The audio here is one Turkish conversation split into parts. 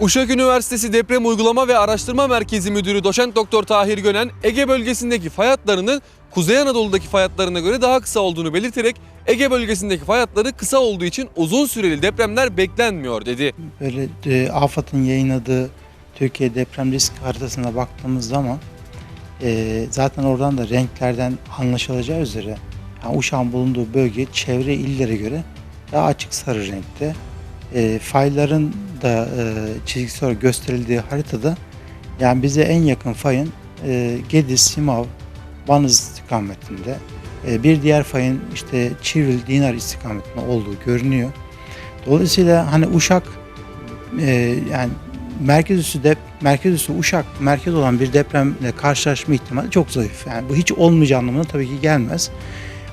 Uşak Üniversitesi Deprem Uygulama ve Araştırma Merkezi Müdürü Doçent Doktor Tahir Gönen, Ege bölgesindeki fay hatlarının Kuzey Anadolu'daki fay hatlarına göre daha kısa olduğunu belirterek Ege bölgesindeki fay hatları kısa olduğu için uzun süreli depremler beklenmiyor dedi. Böyle e, AFAD'ın yayınladığı Türkiye deprem risk haritasına baktığımız zaman e, zaten oradan da renklerden anlaşılacağı üzere yani Uşak'ın bulunduğu bölge çevre illere göre daha açık sarı renkte. E, fayların da e, çizgisel olarak gösterildiği haritada yani bize en yakın fayın e, Gediz, Simav, Banız istikametinde. E, bir diğer fayın işte Çivril, Dinar istikametinde olduğu görünüyor. Dolayısıyla hani Uşak e, yani merkez üssü dep merkez üssü Uşak merkez olan bir depremle karşılaşma ihtimali çok zayıf. Yani bu hiç olmayacağı anlamına tabii ki gelmez.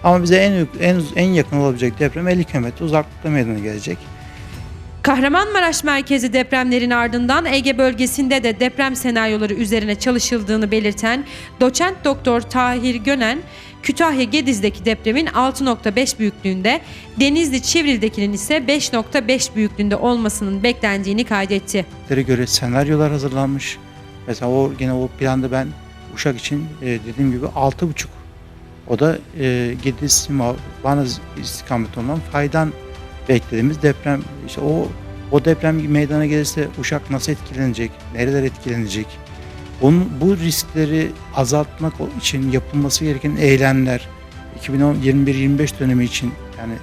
Ama bize en en en yakın olabilecek deprem 50 km uzaklıkta meydana gelecek. Kahramanmaraş merkezi depremlerin ardından Ege bölgesinde de deprem senaryoları üzerine çalışıldığını belirten doçent doktor Tahir Gönen, Kütahya Gediz'deki depremin 6.5 büyüklüğünde, Denizli Çivril'dekinin ise 5.5 büyüklüğünde olmasının beklendiğini kaydetti. Göre senaryolar hazırlanmış. Mesela o gene o planda ben Uşak için e, dediğim gibi 6,5 o da e, Gediz, Simav, Banız istikameti olan faydan beklediğimiz deprem. İşte o o deprem meydana gelirse Uşak nasıl etkilenecek, nereler etkilenecek? Bunun, bu riskleri azaltmak için yapılması gereken eylemler 2021-25 dönemi için yani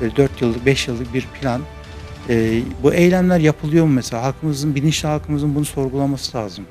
böyle 4 yıllık 5 yıllık bir plan ee, bu eylemler yapılıyor mu mesela? Halkımızın, bilinçli halkımızın bunu sorgulaması lazım.